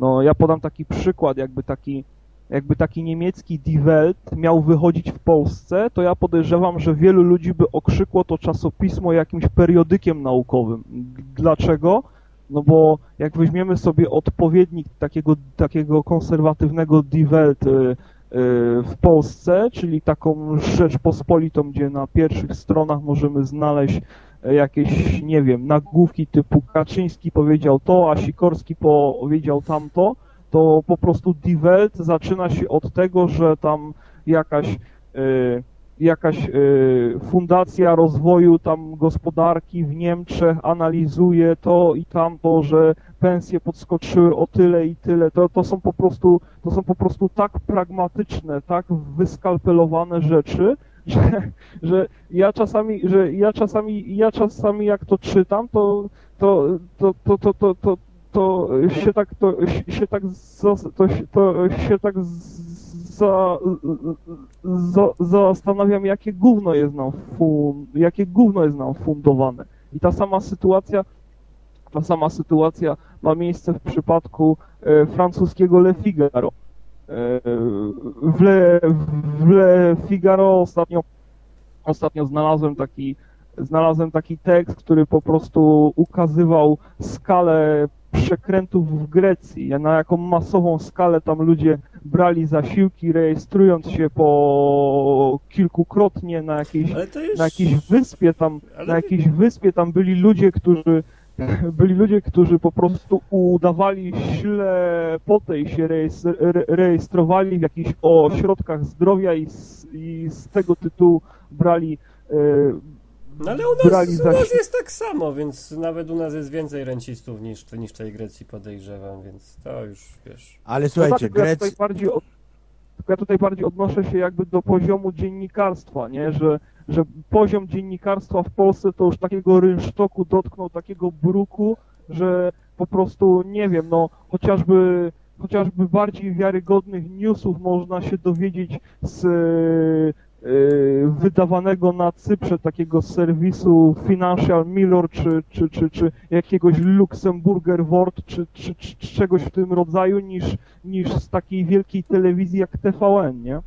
No ja podam taki przykład, jakby taki, jakby taki niemiecki Die Welt miał wychodzić w Polsce, to ja podejrzewam, że wielu ludzi by okrzykło to czasopismo jakimś periodykiem naukowym. Dlaczego? No bo jak weźmiemy sobie odpowiednik takiego, takiego konserwatywnego Die Welt y, y, Polsce, czyli taką Rzeczpospolitą, gdzie na pierwszych stronach możemy znaleźć jakieś, nie wiem, nagłówki typu Kaczyński powiedział to, a Sikorski powiedział tamto, to po prostu Die Welt zaczyna się od tego, że tam jakaś, y, jakaś e, fundacja rozwoju tam gospodarki w Niemczech analizuje to i tamto, że pensje podskoczyły o tyle i tyle. To, to, są, po prostu, to są po prostu tak pragmatyczne, tak wyskalpelowane rzeczy, że, że ja czasami, że ja czasami, ja czasami jak to czytam, to, to, to, to, to, to, to się tak, to się tak, to, to się tak za, za, zastanawiam, jakie gówno jest nam fun, jakie gówno jest nam fundowane. I ta sama sytuacja, ta sama sytuacja ma miejsce w przypadku e, francuskiego Le Figaro. E, w Le, w Le Figaro ostatnio, ostatnio znalazłem taki, znalazłem taki tekst, który po prostu ukazywał skalę przekrętów w Grecji, na jaką masową skalę tam ludzie brali zasiłki, rejestrując się po kilkukrotnie na jakiejś, na jakiejś wyspie tam, Ale... na jakiejś wyspie tam byli ludzie, którzy byli ludzie, którzy po prostu udawali źle potę i się rejestrowali w jakichś ośrodkach zdrowia i z, i z tego tytułu brali e, no ale u nas, u nas jest tak samo, więc nawet u nas jest więcej rencistów niż, niż tej Grecji podejrzewam, więc to już wiesz. Ale słuchajcie, no tak, ja tutaj, bardziej od, ja tutaj bardziej odnoszę się jakby do poziomu dziennikarstwa, nie? Że że poziom dziennikarstwa w Polsce to już takiego rynsztoku dotknął, takiego bruku, że po prostu, nie wiem, no chociażby, chociażby bardziej wiarygodnych newsów można się dowiedzieć z wydawanego na Cyprze takiego serwisu Financial Mirror, czy, czy, czy, czy jakiegoś Luxemburger Word, czy, czy, czy czegoś w tym rodzaju, niż, niż z takiej wielkiej telewizji jak TVN, nie?